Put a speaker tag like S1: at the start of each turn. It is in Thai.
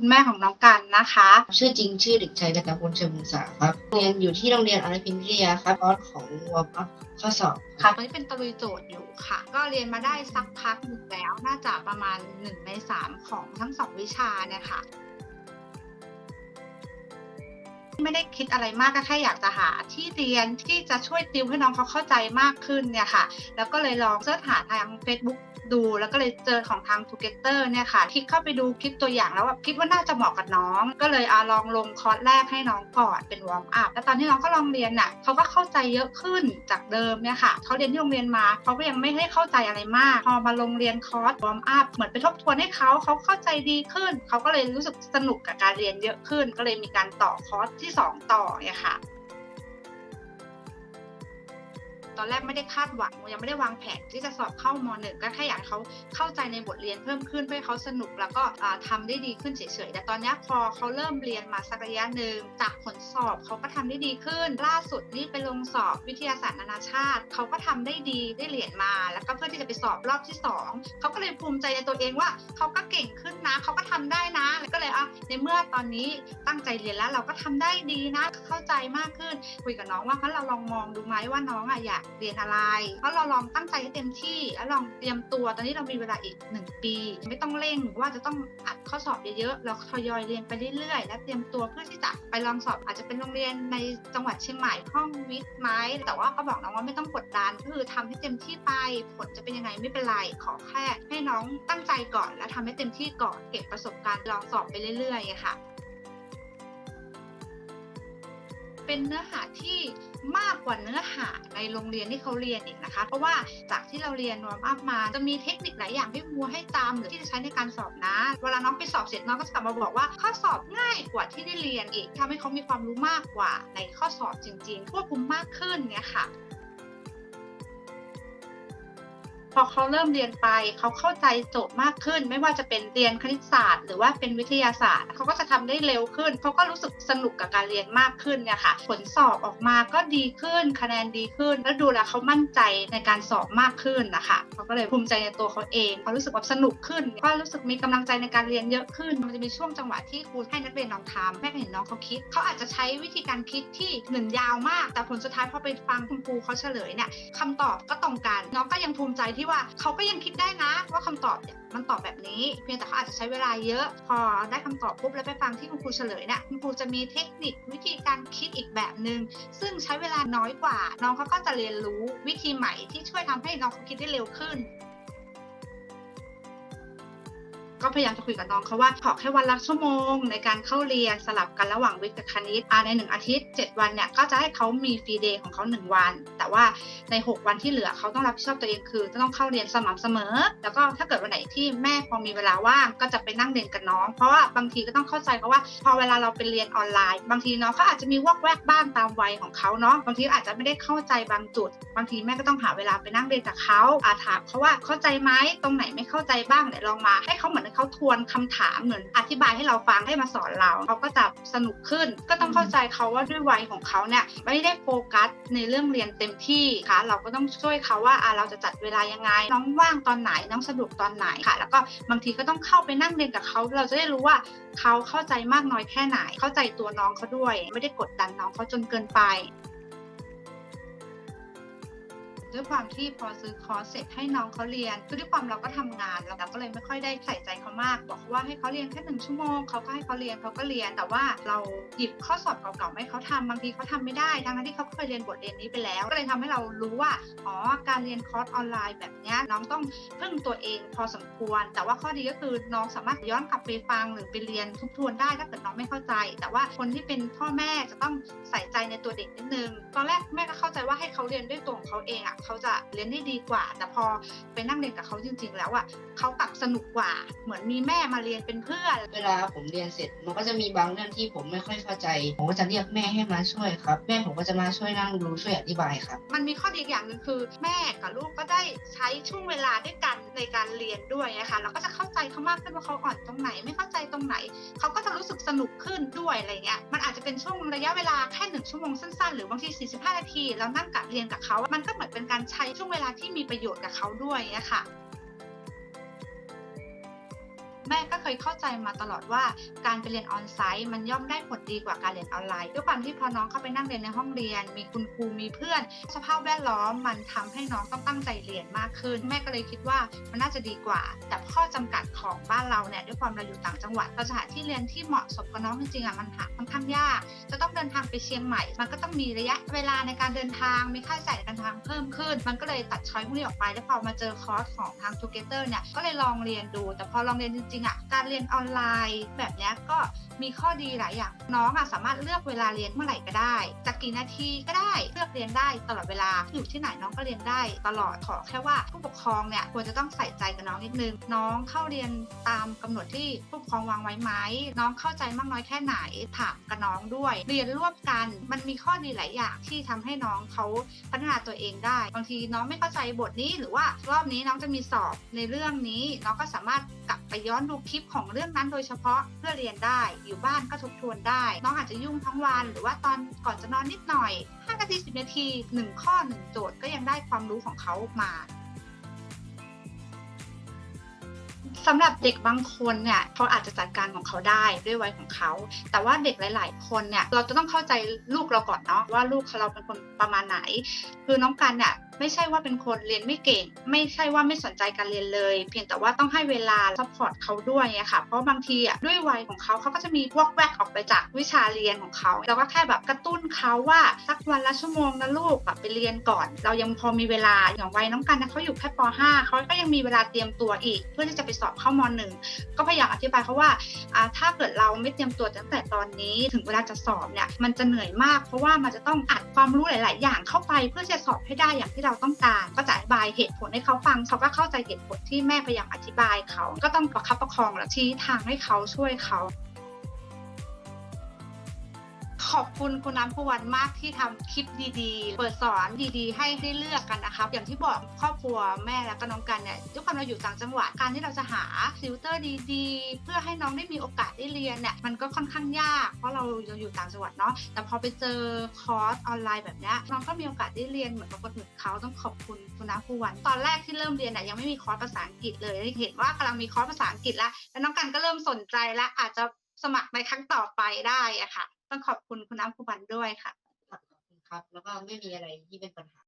S1: คุณแม่ของน้องกันนะคะ
S2: ชื่อจริงชื่อเด็กชายกตพลเชิงมุษาครับเรียนอยู่ที่โรงเรียนอรพินพิทยาครับคอร์สของวอร์มอัพข้อสอบ
S1: ค่ะตอนนี้เป็นตะลุยโจทย์อยู่ค่ะ ก็เรียนมาได้สักพักหนึ่งแล้ว น่าจะประมาณ 1 ใน 3 ของทั้งสองวิชาเนี่ยค่ะไม่ได้คิดอะไรมากก็แค่อยากจะหาที่เรียนที่จะช่วยติวให้น้องเขาเข้าใจมากขึ้นเนี่ยค่ะ แล้วก็เลยลองเสิร์ชหาทาง Facebook ดู แล้วก็เลยเจอของทาง Together เนี่ยค่ะ คลิกเข้าไปดูคลิปตัวอย่างแล้วแบบคิดว่าน่าจะเหมาะกับน้อง ก็เลยเอาลองลงคอร์สแรกให้น้องก่อนเป็นวอร์มอัพแล้วตอนที่น้องก็ลองเรียนน่ะเขาก็เข้าใจเยอะขึ้นจากเดิมเนี่ยค่ะเขาเรียนที่โรงเรียนมาเขาก็ยังไม่ได้เข้าใจอะไรมาก พอมาลงเรียนคอร์สวอร์มอัพเหมือนไปทบทวนให้เขาเขาเข้าใจดีขึ้นเขาก็เลยรู้สึกสนุกกับการเรียนเยอะขึ้น ก็เลยมีการต่อคอร์สที่สองต่อเนี่ยค่ะ ตอนแรกไม่ได้คาดหวังยังไม่ได้วางแผนที่จะสอบเข้ามหนึ่งก็แค่อยากเขาเข้าใจในบทเรียนเพิ่มขึ้นเพื่อเขาสนุกแล้วก็ทำาได้ดีขึ้นเฉยๆแต่ตอนนี้พอเขาเริ่มเรียนมาสักระยะหนึ่งจากผลสอบเขาก็ทำได้ดีขึ้น ล่าสุดนี่ไปลงสอบวิทยาศาสตร์นานาชาติ เขาก็ทำได้ดีได้เหรียญมา แล้วก็เพื่อที่จะไปสอบรอบที่สองเขาก็เลยภูมิใจในตัวเองว่าเขาก็เก่งขึ้นนะ เขาก็ทำได้นะแล้วก็เลยอะในเมื่อตอนนี้ตั้งใจเรียนแล้วเราก็ทำได้ดีนะเข้าใจมากขึ้น คุยกับน้องว่างั้นเราลองมองดูไหมว่าน้องอะอยากเรียนอะไร เพราะเราลองตั้งใจให้เต็มที่ แล้วลองเตรียมตัว ตอนนี้เรามีเวลาอีกหนึ่งปี ไม่ต้องเร่งว่าจะต้องอัดข้อสอบเยอะๆ เราทยอยเรียนไปเรื่อยๆ และเตรียมตัวเพื่อที่จะไปลองสอบ อาจจะเป็นโรงเรียนในจังหวัดเชียงใหม่ห้องวิทย์ไหมแต่ว่าก็บอกน้องว่าไม่ต้องกดดันก็คือทำให้เต็มที่ไป ผลจะเป็นยังไงไม่เป็นไร ขอแค่ให้น้องตั้งใจก่อน และทำให้เต็มที่ก่อน เก็บประสบการณ์ลองสอบไปเรื่อยๆค่ะ เป็นเนื้อหาที่ มากกว่าเนื้อหาในโรงเรียนที่เขาเรียนอีกนะคะ เพราะว่าจากที่เราเรียนวอร์มอัพมาจะมีเทคนิคหลายอย่างที่ครูให้จำหรือที่จะใช้ในการสอบนะ เวลาน้องไปสอบเสร็จน้องก็จะกลับมาบอกว่าข้อสอบง่ายกว่าที่ได้เรียนอีกทำให้เขามีความรู้มากกว่าในข้อสอบจริงๆควบคุมมากขึ้นเนี่ยค่ะ อเขาเริ่มเรียนไปเขาเข้าใจโจทย์มากขึ้น ไม่ว่าจะเป็นเรียนคณิตศาสตร์ หรือว่าเป็นวิทยาศาสตร์เขาก็จะทำได้เร็วขึ้นเขาก็รู้สึกสนุกกับการเรียนมากขึ้นเนี่ยค่ะ ผลสอบออกมาก็ดีขึ้น คะแนนดีขึ้น แล้วดูแลเขามั่นใจในการสอบมากขึ้นนะคะเขาก็เลยภูมิใจในตัวเขาเองเขารู้สึกว่าสนุกขึ้น ก็รู้สึกมีกำลังใจในการเรียนเยอะขึ้น มันจะมีช่วงจังหวะที่ครูให้นักเรียนลองทำแม่ก็เห็นน้องเขาคิดเขาอาจจะใช้วิธีการคิดที่หนึ่งยาวมาก แต่ผลสุดท้ายพอไปฟังคุณครูเขาเฉลยเนี่ยคำตอบก็ตรงกันน้องก็ยังภูมิใจที่ว่าเขาก็ยังคิดได้นะ ว่าคำตอบเนี่ยมันตอบแบบนี้ เพียงแต่เขาอาจจะใช้เวลาเยอะ พอได้คำตอบปุ๊บแล้วไปฟังที่คุณครูเฉลยเนี่ยคุณครูจะมีเทคนิควิธีการคิดอีกแบบหนึ่งซึ่งใช้เวลาน้อยกว่า น้องเขาก็จะเรียนรู้วิธีใหม่ที่ช่วยทำให้น้องเขาคิดได้เร็วขึ้น ก็พยายามจะคุยกับน้องเขาว่าขอแค่วันละชั่วโมง ในการเข้าเรียนสลับกันระหว่างวิทย์กับคณิตอ่าในหนึ่งอาทิตย์ 7 วันเนี่ยก็จะให้เขามีฟรีเดย์ของเขา1 วัน แต่ว่าใน 6 วันที่เหลือเขาต้องรับผิดชอบตัวเองคือจะต้องเข้าเรียนสม่ำเสมอ แล้วก็ถ้าเกิดวันไหนที่แม่พอมีเวลาว่างก็จะไปนั่งเรียนกับน้อง เพราะว่าบางทีก็ต้องเข้าใจเขาว่าพอเวลาเราไปเรียนออนไลน์ บางทีน้องเขาอาจจะมีวอกแวกบ้างตามวัยของเขาเนาะบางทีอาจจะไม่ได้เข้าใจบางจุด บางทีแม่ก็ต้องหาเวลาไปนั่งเรียนกับเขาอาถามเขาว่าเข้าใจไหมตรงไหนไม่เข้าใจบ้างเดี๋ยวลองมาให้เขาเหมือนเขาทวนคำถามเหมือนอธิบายให้เราฟังให้มาสอนเราเขาก็จะสนุกขึ้น ก็ต้องเข้าใจเขาว่าด้วยวัยของเขาเนี่ยไม่ได้โฟกัสในเรื่องเรียนเต็มที่ค่ะ เราก็ต้องช่วยเขาว่าอะเราจะจัดเวลายังไง น้องว่างตอนไหนน้องสะดวกตอนไหนค่ะ แล้วก็บางทีก็ต้องเข้าไปนั่งเรียนกับเขาเราจะได้รู้ว่าเขาเข้าใจมากน้อยแค่ไหน เข้าใจตัวน้องเขาด้วย ไม่ได้กดดันน้องเขาจนเกินไป ด้วยความที่พอซื้อคอร์สเสร็จให้น้องเขาเรียนคือด้วยความเราก็ทำงานเราก็เลยไม่ค่อยได้ใส่ใจเขามาก บอกว่าให้เขาเรียนแค่หนึ่งชั่วโมงเขาก็ให้เขาเรียนเขาก็เรียน แต่ว่าเราหยิบข้อสอบเก่าๆให้เขาทำบางทีเขาทำไม่ได้ทั้งที่เขาเคยเรียนบทเรียนนี้ไปแล้ว ก็เลยทำให้เรารู้ว่าอ๋อการเรียนคอร์สออนไลน์แบบนี้น้องต้องพึ่งตัวเองพอสมควร แต่ว่าข้อดีก็คือน้องสามารถย้อนกลับไปฟังหรือไปเรียนทบทวนได้ถ้าเกิดน้องไม่เข้าใจ แต่ว่าคนที่เป็นพ่อแม่จะต้องใส่ใจในตัวเด็กนิดนึง ตอนแรกแม่ก็เข้าใจว่าให้เขาเรียนด้วยตัวของเขาเองอะเขาจะเรียนได้ดีกว่า แต่พอไปนั่งเรียนกับเขาจริง ๆ แล้วอะเขากลับสนุกกว่า เหมือนมีแม่มาเรียนเป็นเพื่อน
S2: เวลาผมเรียนเสร็จ มันก็จะมีบางเรื่องที่ผมไม่ค่อยเข้าใจ ผมก็จะเรียกแม่ให้มาช่วยครับ แม่ผมก็จะมาช่วยนั่งดูช่วยอธิบายครับ
S1: มันมีข้อดีอีกอย่างหนึ่งคือ แม่กับลูกก็ได้ใช้ช่วงเวลาด้วยกันในการเรียนด้วยนะคะเราก็จะเข้าใจเขามากขึ้นว่าเขาอ่อนตรงไหน ไม่เข้าใจตรงไหน เขาก็จะรู้สึกสนุกขึ้นด้วยอะไรเงี้ย มันอาจจะเป็นช่วงระยะเวลาแค่หนึ่งชั่วโมงสั้นๆ หรือบางที 45 นาทีแล้วนั่งกับเรียนกับเขา มันก็เหมือนเป็นการใช้ช่วงเวลาที่มีประโยชน์กับเขาด้วยนะคะ แม่ก็เคยเข้าใจมาตลอดว่าการไปเรียนออนไซต์มันย่อมได้ผลดีกว่าการเรียนออนไลน์ด้วยความที่พอน้องเข้าไปนั่งเรียนในห้องเรียน มีคุณครูมีเพื่อน สภาพแวดล้อมมันทำให้น้องต้องตั้งใจเรียนมากขึ้น แม่ก็เลยคิดว่ามันน่าจะดีกว่า แต่ข้อจำกัดของบ้านเราเนี่ยด้วยความเราอยู่ต่างจังหวัดสถานที่เรียนที่เหมาะสมกับน้องจริงๆอะมันหาค่อนข้างยาก จะต้องเดินทางไปเชียงใหม่ มันก็ต้องมีระยะเวลาในการเดินทางมีค่าใช้จ่ายในการเดินทางเพิ่มขึ้น มันก็เลยตัดช้อยพวกนี้ออกไปแล้วพอมาเจอคอร์สของทาง Together เนี่ยก็เลยลองเรียนดู แต่พอลองเรียนจริงๆอะการเรียนออนไลน์แบบนี้ก็มีข้อดีหลายอย่างน้องอะสามารถเลือกเวลาเรียนเมื่อไหร่ก็ได้จะกี่นาทีก็ได้เลือกเรียนได้ตลอดเวลาอยู่ที่ไหนน้องก็เรียนได้ตลอดขอแค่ว่าผู้ปกครองเนี่ยควรจะต้องใส่ใจกับน้องนิดนึง น้องเข้าเรียนตามกำหนดที่ผู้ปกครองวางไว้ไหมน้องเข้าใจมากน้อยแค่ไหนถามกับน้องด้วย เรียนร่วมกันมันมีข้อดีหลายอย่างที่ทำให้น้องเขาพัฒนาตัวเองได้บางทีน้องไม่เข้าใจบทนี้หรือว่ารอบนี้น้องจะมีสอบในเรื่องนี้น้องก็สามารถ กลับไปย้อนดูคลิปของเรื่องนั้นโดยเฉพาะเพื่อเรียนได้ อยู่บ้านก็ทบทวนได้ น้องอาจจะยุ่งทั้งวัน หรือว่าตอนก่อนจะนอนนิดหน่อย 5 นาที 10 นาที 1 ข้อ 1 โจทย์ก็ยังได้ความรู้ของเขามาสำหรับเด็กบางคนเนี่ยเขาอาจจะจัดการของเขาได้ด้วยวัยของเขา แต่ว่าเด็กหลาย ๆ คนเนี่ยเราจะต้องเข้าใจลูกเราก่อนเนาะว่าลูกเราเป็นคนประมาณไหน คือน้องกันเนี่ย ไม่ใช่ว่าเป็นคนเรียนไม่เก่ง ไม่ใช่ว่าไม่สนใจการเรียนเลย เพียงแต่ว่าต้องให้เวลาซัพพอร์ตเขาด้วยอะค่ะเพราะบางทีอะด้วยวัยของเขาเขาก็จะมีพวกแวกออกไปจากวิชาเรียนของเขาเราก็แค่แบบกระตุ้นเขาว่าสักวันละชั่วโมงนะลูกแบบไปเรียนก่อน เรายังพอมีเวลาอย่างวัยน้องกันนะเขาอยู่แค่ป .5 เขาก็ยังมีเวลาเตรียมตัวอีก เพื่อที่จะไปสอบเข้าม .1 ก็พยายามอธิบายเขาว่าถ้าเกิดเราไม่เตรียมตัวตั้งแต่ตอนนี้ถึงเวลาจะสอบเนี่ยมันจะเหนื่อยมาก เพราะว่ามันจะต้องอัดความรู้หลาย ๆ อย่างเข้าไปเพื่อจะสอบให้ได้อย่างที่เราต้องการก็จะอธิบายเหตุผลให้เขาฟังเขาก็เข้าใจเหตุผลที่แม่พยายามอธิบายเขาก็ต้องประคับประคองและชี้ทางให้เขาช่วยเขา ขอบคุณคุณน้ำพวันมากที่ทำคลิปดีๆ เปิดสอนดีๆ ให้ได้เลือกกันนะคะอย่างที่บอกครอบครัวแม่และก็น้องกันเนี่ยด้วยความเราอยู่ต่างจังหวัดการที่เราจะหาซิลเตอร์ดีๆ เพื่อให้น้องได้มีโอกาสได้เรียนเนี่ยมันก็ค่อนข้างยาก เพราะเรายังอยู่ต่างจังหวัดเนาะแต่พอไปเจอคอร์สออนไลน์แบบเนี้ยน้องก็มีโอกาสได้เรียนเหมือนกับคนอื่นเขาต้องขอบคุณคุณน้ำพวันตอนแรกที่เริ่มเรียนเนี่ยยังไม่มีคอร์สภาษาอังกฤษเลยเห็นว่ากำลังมีคอร์สภาษาอังกฤษแล้วแล้วน้องกันก็เริ่มสนใจและอาจจะสมัครในครั้งต่อไปได้อะค่ะ ต้องขอบคุณคุณน้ำพวันด้วยค่ะ
S2: ขอบคุณครับ แล้วก็ไม่มีอะไรที่เป็นปัญหา